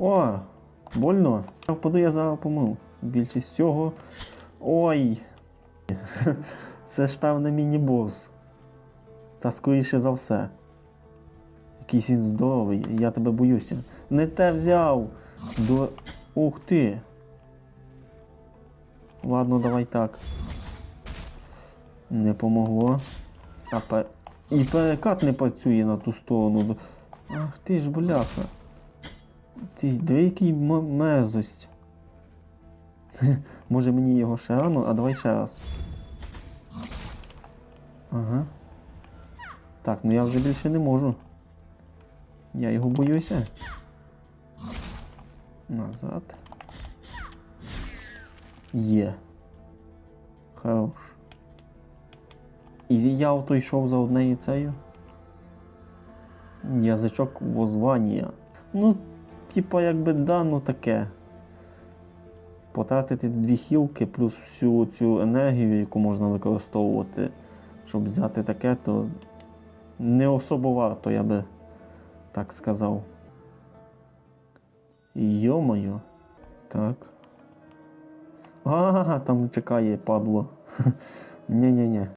О, больно. Я впаду, я зараз помив. Більшість всього. Ой. Це ж певне міні-бос. Та скоріше за все. Якийсь він здоровий, я тебе боюся. Не те взяв. До... Ух ти. Ладно, давай так. Не помогло. А пе... І перекат не працює на ту сторону. Ах ти ж бляха. Ти диви, який мерзость. Може мені його ще рано, а давай ще раз. Ага. Так, ну я вже більше не можу. Я його боюся. Назад. Є. Хорош. І я ото йшов за однею цею. Язичок возвання. Ну, типа, якби да, ну таке. Потратити дві хілки плюс всю цю енергію, яку можна використовувати, щоб взяти таке, то не особо варто, я би так сказав. Йо-моє. Так. А, там чекає падло. Ні-ні-ні.